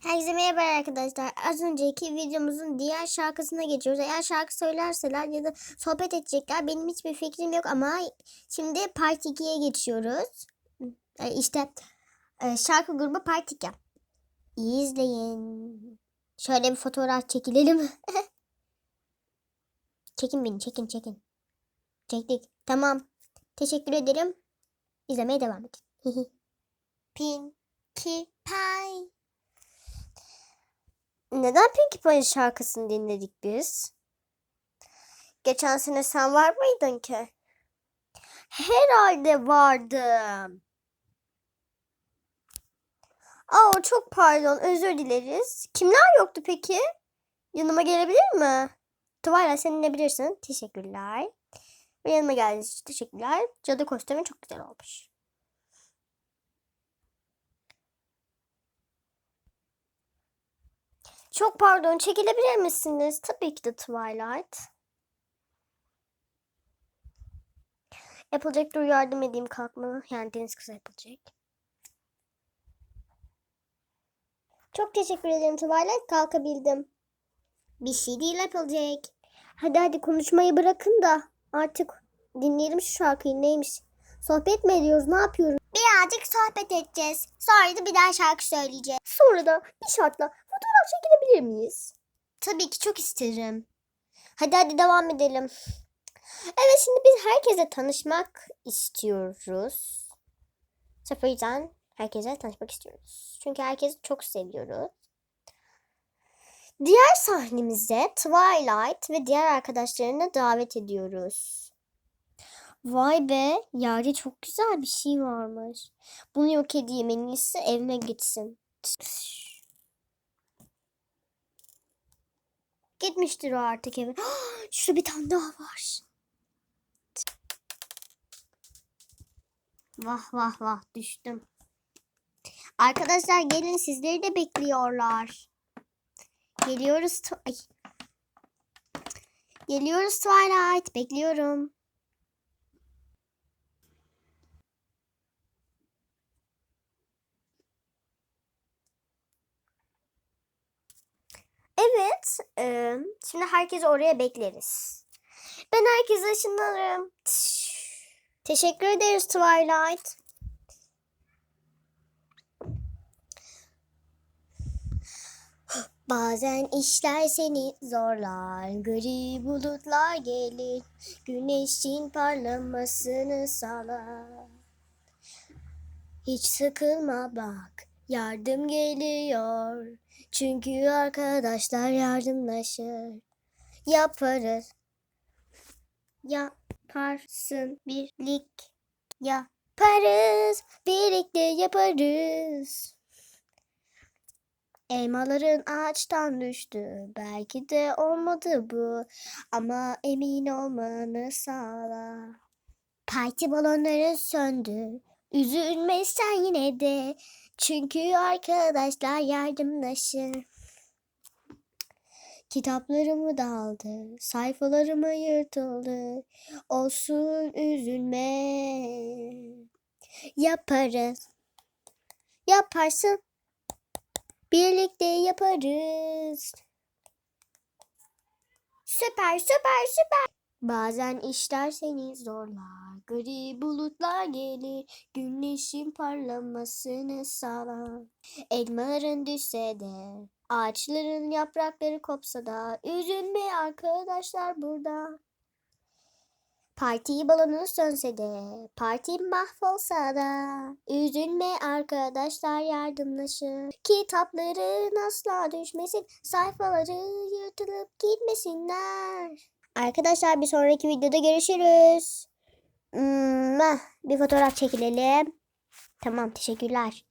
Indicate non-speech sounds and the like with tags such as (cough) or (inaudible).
Herkese merhaba arkadaşlar. Az önceki videomuzun diğer şarkısına geçiyoruz. Eğer şarkı söylerseler ya da sohbet edecekler benim hiçbir fikrim yok ama şimdi part 2'ye geçiyoruz. E, İşte e, şarkı grubu part 2. İyi izleyin. Şöyle bir fotoğraf çekilelim. (laughs) çekin beni çekin çekin. Çektik. Tamam. Teşekkür ederim. İzlemeye devam edin. (laughs) Pinkie Pie. Neden Pinkie Pie şarkısını dinledik biz? Geçen sene sen var mıydın ki? Herhalde vardım. Aa çok pardon özür dileriz. Kimler yoktu peki? Yanıma gelebilir mi? Twilight sen inebilirsin. Teşekkürler. Ve yanıma geldiğiniz için teşekkürler. Cadı kostümü çok güzel olmuş. Çok pardon, çekilebilir misiniz? Tabii ki de Twilight. Applejack dur yardım edeyim kalkma. Yani deniz kızı Applejack. Çok teşekkür ederim Twilight. Kalkabildim. Bir şey değil Applejack. Hadi hadi konuşmayı bırakın da artık dinleyelim şu şarkıyı neymiş. Sohbet mi ediyoruz? Ne yapıyoruz? Birazcık sohbet edeceğiz. Sonra da bir daha şarkı söyleyeceğiz. Sonra da bir şartla fotoğraf çekilebilir miyiz? Tabii ki çok isterim. Hadi hadi devam edelim. Evet şimdi biz herkese tanışmak istiyoruz. Sırf o yüzden herkese tanışmak istiyoruz. Çünkü herkesi çok seviyoruz. Diğer sahnemize Twilight ve diğer arkadaşlarını davet ediyoruz. Vay be, yerde çok güzel bir şey varmış. Bunu yok edeyim en iyisi evime gitsin. Gitmiştir o artık eve. (gasps) Şurada bir tane daha var. Vah vah vah düştüm. Arkadaşlar gelin sizleri de bekliyorlar. Geliyoruz. Ay. Geliyoruz Twilight. Bekliyorum. Evet. eee, şimdi herkesi oraya bekleriz. Ben herkese ışınlanırım. Tş. Teşekkür ederiz Twilight. Bazen işler seni zorlar, gri bulutlar gelir, güneşin parlamasını sağlar. Hiç sıkılma bak, yardım geliyor. Çünkü arkadaşlar yardımlaşır. Yaparız. Yaparsın birlik. Yaparız. Birlikte yaparız. Elmaların ağaçtan düştü. Belki de olmadı bu. Ama emin olmanı sağla. Parti balonları söndü. Üzülme sen yine de. Çünkü arkadaşlar yardımlaşır. Kitaplarımı daldı, sayfalarımı yırtıldı. Olsun üzülme. Yaparız. Yaparsın. Birlikte yaparız. Süper süper süper. Bazen işler seni zorlar, gri bulutlar gelir, güneşin parlamasını sağlar. Elmaların düşse de, ağaçların yaprakları kopsa da, üzülme arkadaşlar burada. Parti balonu sönse de, parti mahvolsa da, üzülme arkadaşlar yardımlaşır. Kitapların asla düşmesin, sayfaları yırtılıp gitmesinler. Arkadaşlar bir sonraki videoda görüşürüz. Hmm, bir fotoğraf çekilelim. Tamam teşekkürler.